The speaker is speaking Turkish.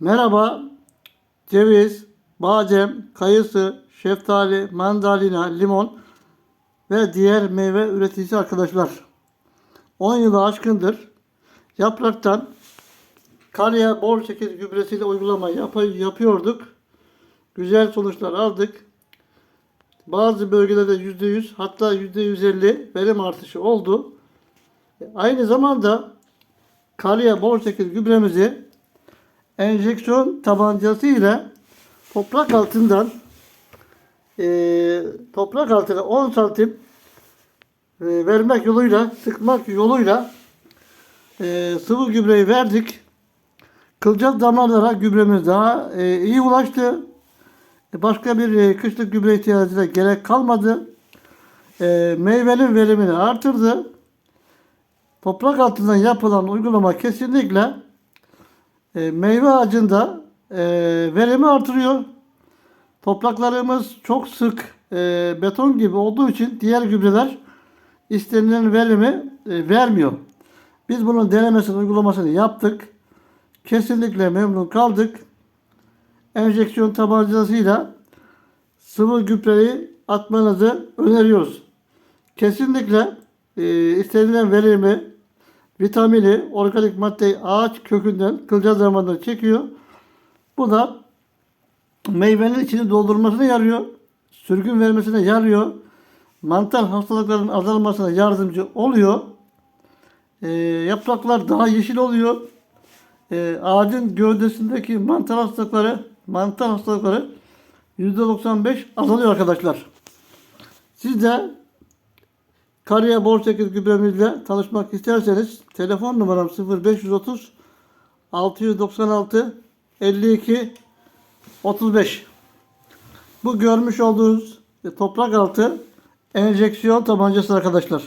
Merhaba. Ceviz, badem, kayısı, şeftali, mandalina, limon ve diğer meyve üreticisi arkadaşlar. 10 yılı aşkındır yapraktan karya bol şekil gübresiyle uygulama yap- yapıyorduk. Güzel sonuçlar aldık. Bazı bölgelerde %100 hatta %150 verim artışı oldu. Aynı zamanda karya bol şekil gübremizi enjeksiyon tabancası ile toprak altından eee, toprak altına 10 santim eee, vermek yoluyla sıkmak yoluyla eee, sıvı gübreyi verdik. Kılcal damarlara gübremiz daha eee, iyi ulaştı. E, Başka bir eee, kışlık gübre ihtiyacına gerek kalmadı. Eee, meyvenin verimini artırdı. Toprak altından yapılan uygulama kesinlikle e, meyve ağacında e, verimi artırıyor. Topraklarımız çok sık e, beton gibi olduğu için diğer gübreler istenilen verimi vermiyor. Biz bunun denemesini, uygulamasını yaptık. Kesinlikle memnun kaldık. Enjeksiyon tabancasıyla sıvı gübreyi atmanızı öneriyoruz. Kesinlikle e, istenilen verimi, vitamini, organik maddeyi ağaç kökünden, kılcal damarından çekiyor. Bu da meyvenin içini doldurmasına yarıyor. Sürgün vermesine yarıyor. Mantar hastalıkların azalmasına yardımcı oluyor. E, yapraklar daha yeşil oluyor. E, ağacın gövdesindeki mantar hastalıkları, mantar hastalıkları %95 azalıyor arkadaşlar. Siz de Kariye bol şekil gübremizle tanışmak isterseniz telefon numaram 0530 696 52 35. Bu görmüş olduğunuz toprak altı enjeksiyon tabancası arkadaşlar.